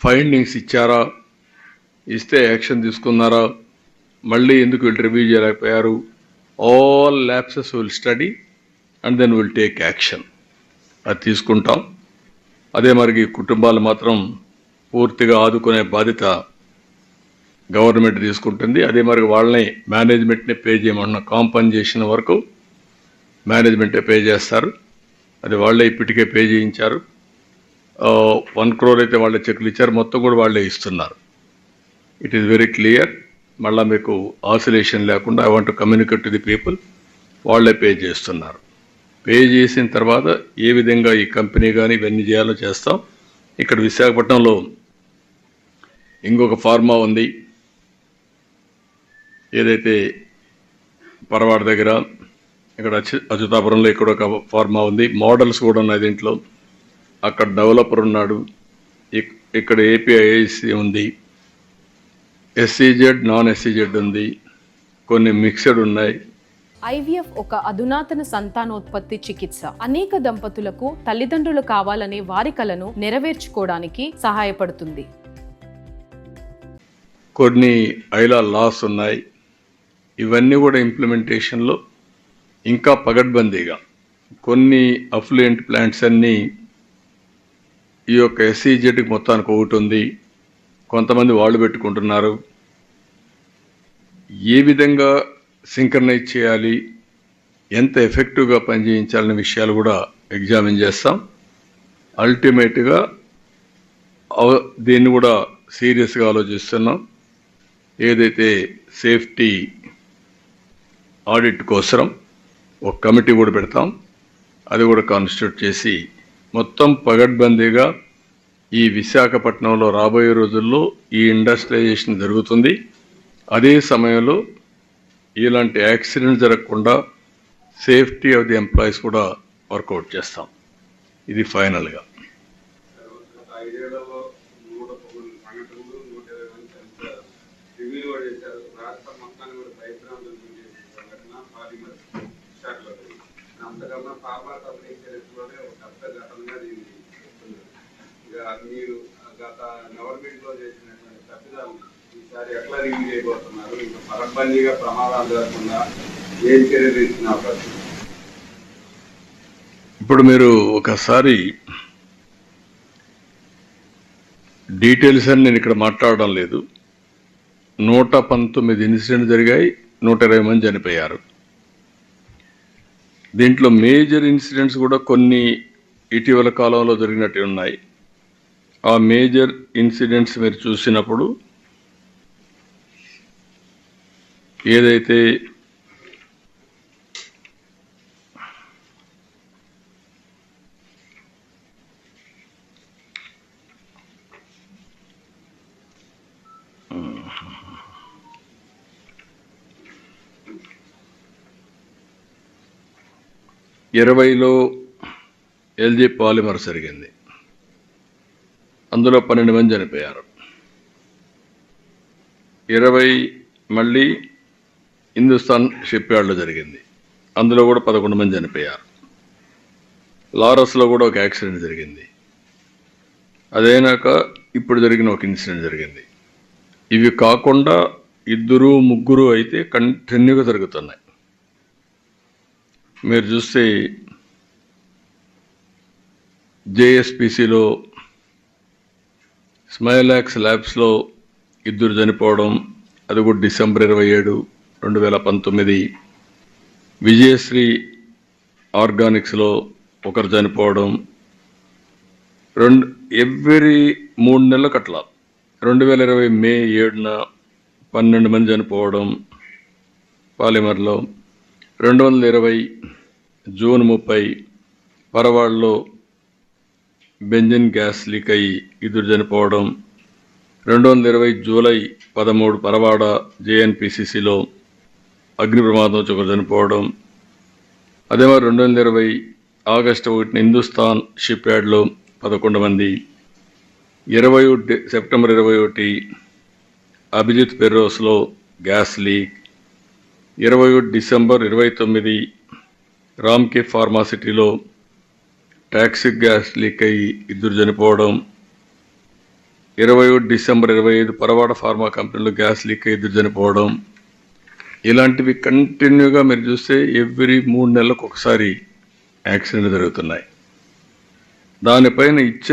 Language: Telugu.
ఫైండింగ్స్ ఇచ్చారా? ఇస్తే యాక్షన్ తీసుకున్నారా? మళ్ళీ ఎందుకు వీళ్ళు రివ్యూ చేయలేకపోయారు? All lapses will study and then will take action. అది తీసుకుంటాం. అదే మరి కుటుంబాలు మాత్రం పూర్తిగా ఆదుకునే బాధ్యత గవర్నమెంట్ తీసుకుంటుంది. అదే మరి వాళ్ళని మేనేజ్మెంట్ని పే చేయమన్న కాంపన్సేషన్ వరకు మేనేజ్మెంటే పే చేస్తారు. అది వాళ్ళే ఇప్పటికే పే చేయించారు. వన్ క్రోర్ అయితే వాళ్ళే చెక్లు ఇచ్చారు. మొత్తం కూడా వాళ్ళే ఇస్తున్నారు. ఇట్ ఈస్ వెరీ క్లియర్ మళ్ళీ మీకు ఆసిలేషన్ లేకుండా I want communicate to the people వాళ్ళే పే చేస్తున్నారు. పే చేసిన తర్వాత ఏ విధంగా ఈ కంపెనీ కానీ ఇవన్నీ చేయాలో చేస్తాం. ఇక్కడ విశాఖపట్నంలో ఇంకొక ఫార్మా ఉంది. ఏదైతే పరవాడ దగ్గర ఇక్కడ అచ్యుతాపురంలో ఇక్కడ ఒక ఫార్మా ఉంది. మోడల్స్ కూడా ఉన్నాయి దీంట్లో. అక్కడ డెవలపర్ ఉన్నాడు. ఇక్- ఇక్కడ ఏపీఐసి ఉంది. ఎస్సీజెడ్ నాన్ ఎస్సీజెడ్ ఉంది. కొన్ని మిక్స్డ్ ఉన్నాయి. ఐవీఎఫ్ ఒక అధునాతన సంతానోత్పత్తి చికిత్స. అనేక దంపతులకు తల్లిదండ్రులు కావాలనే వారి కలను నెరవేర్చుకోవడానికి సహాయపడుతుంది. కొన్ని ఐలా లాస్ ఉన్నాయి. ఇవన్నీ కూడా ఇంప్లిమెంటేషన్లో ఇంకా పగడ్బందీగా. కొన్ని అఫ్లుయెంట్ ప్లాంట్స్ అన్నీ ఈ యొక్క ఎస్సీజెడ్కి మొత్తానికి ఒకటి ఉంది. కొంతమంది వాళ్ళు పెట్టుకుంటున్నారు. ఏ విధంగా సింక్రనైజ్ చేయాలి? ఎంత ఎఫెక్టివ్గా పనిచేయించాలనే విషయాలు కూడా ఎగ్జామిన్ చేస్తాం. అల్టిమేట్గా దీన్ని కూడా సీరియస్గా ఆలోచిస్తున్నాం. ఏదైతే సేఫ్టీ ఆడిట్ కోసరం ఒక కమిటీ కూడా పెడతాం. అది కూడా కాన్స్టిట్యూట్ చేసి మొత్తం పగడ్బందీగా ఈ విశాఖపట్నంలో రాబోయే రోజుల్లో ఈ ఇండస్ట్రియలైజేషన్ జరుగుతుంది. అదే సమయంలో ఇలాంటి యాక్సిడెంట్ జరగకుండా సేఫ్టీ ఆఫ్ ది ఎంప్లాయీస్ కూడా వర్కౌట్ చేస్తాం. ఇది ఫైనల్గా. గత కూడా చేశారు. రాష్ట్రం మొత్తాన్ని కూడా భయభ్రాంతులు సంఘటన పాలిమర్ విశాఖలో జరిగింది. అంతకన్నా ఫార్మా కంపెనీ చరిత్రలోనే ఒక పెద్ద ఘటనగా దీన్ని ఇక మీరు గత గవర్నమెంట్లో చేసినటువంటి తప్పిదాలు ఈసారి ఎట్లా రివ్యూ చేయబోతున్నారు ఇంకా పరబందీగా ప్రమాదాలు జరగకుండా ఏం చర్యలు తీసుకునే అవకాశం ఇప్పుడు మీరు ఒకసారి డీటెయిల్స్ అని నేను ఇక్కడ మాట్లాడడం లేదు. నూట పంతొమ్మిది ఇన్సిడెంట్ జరిగాయి నూట ఇరవై మంది చనిపోయారు. దీంట్లో మేజర్ ఇన్సిడెంట్స్ కూడా కొన్ని ఇటీవల కాలంలో జరిగినట్టు ఉన్నాయి. ఆ మేజర్ ఇన్సిడెంట్స్ మీరు చూసినప్పుడు ఏదైతే ఇరవైలో ఎల్జీ పాలిమర్ జరిగింది. అందులో పన్నెండు మంది చనిపోయారు. ఇరవై మళ్ళీ హిందుస్థాన్ షిప్ యార్డ్లో జరిగింది. అందులో కూడా పదకొండు మంది చనిపోయారు. లారస్లో కూడా ఒక యాక్సిడెంట్ జరిగింది. అదైనాక ఇప్పుడు జరిగిన ఒక ఇన్సిడెంట్ జరిగింది. ఇవి కాకుండా ఇద్దరు ముగ్గురు అయితే కంటిన్యూగా జరుగుతున్నాయి. మీరు చూస్తే జేఎస్పిసిలో స్మైలాక్స్ ల్యాబ్స్లో ఇద్దరు చనిపోవడం అది కూడా డిసెంబర్ ఇరవై ఏడు రెండు వేల పంతొమ్మిది. విజయశ్రీ ఆర్గానిక్స్లో ఒకరు చనిపోవడం రెండు ఎవ్రీ మూడు నెలలకు అట్లా. రెండు వేల ఇరవై మే ఏడున పన్నెండు మంది చనిపోవడం పాలిమర్లో. రెండు వందల ఇరవై జూన్ ముప్పై పరవాడలో బెంజిన్ గ్యాస్ లీక్ అయ్యి ఇద్దరు చనిపోవడం రెండు వందల ఇరవై జూలై పదమూడు పరవాడ జేఎన్పిసిసిలో అగ్ని ప్రమాదం ఒకరు చనిపోవడం అదే మరి రెండు వందల ఇరవై ఆగస్టు ఒకటిన హిందుస్థాన్ షిప్ యార్డ్లో పదకొండు మంది ఇరవై ఒకటి సెప్టెంబర్ ఇరవై ఒకటి అభిజిత్ పెర్రోస్లో గ్యాస్ లీక్ ఇరవై ఒకటి డిసెంబర్ ఇరవై తొమ్మిది రామ్కే ఫార్మాసిటీలో టాక్సిక్ గ్యాస్ లీక్ అయ్యి ఇద్దరు చనిపోవడం. ఇరవై ఒకటి డిసెంబర్ ఇరవై ఐదు పరవాడ ఫార్మా కంపెనీలో గ్యాస్ లీక్ అయ్యి ఇద్దరు చనిపోవడం. ఇలాంటివి కంటిన్యూగా మీరు చూస్తే ఎవ్రీ మూడు నెలలకు ఒకసారి యాక్సిడెంట్ జరుగుతున్నాయి. దానిపైన ఇచ్చే